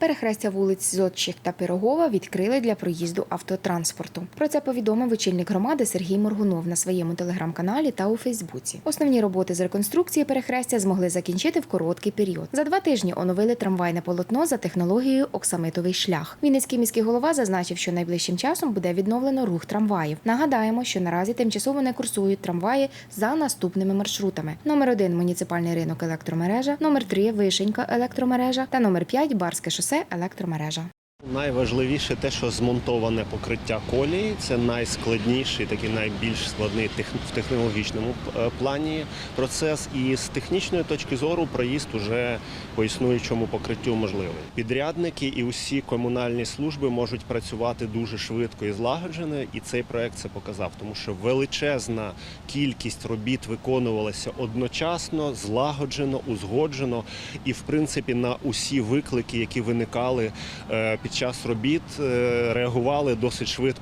Перехрестя вулиць Зодчих та Пирогова відкрили для проїзду автотранспорту. Про це повідомив очільник громади Сергій Моргунов на своєму телеграм-каналі та у Фейсбуці. Основні роботи з реконструкції перехрестя змогли закінчити в короткий період. За два тижні оновили трамвайне полотно за технологією оксамитовий шлях. Вінницький міський голова зазначив, що найближчим часом буде відновлено рух трамваїв. Нагадаємо, що наразі тимчасово не курсують трамваї за наступними маршрутами: номер 1 муніципальний ринок електромережа, номер 3 вишенька електромережа та номер 5 барське шосе електромережа. Найважливіше те, що змонтоване покриття колії, це найскладніший, такий найбільш складний в технологічному е, плані процес. І з технічної точки зору проїзд уже по існуючому покриттю можливий. Підрядники і усі комунальні служби можуть працювати дуже швидко і злагоджено, і цей проект це показав, тому що величезна кількість робіт виконувалася одночасно, злагоджено, узгоджено, і в принципі на усі виклики, які виникали е, під час робіт, е, реагували досить швидко.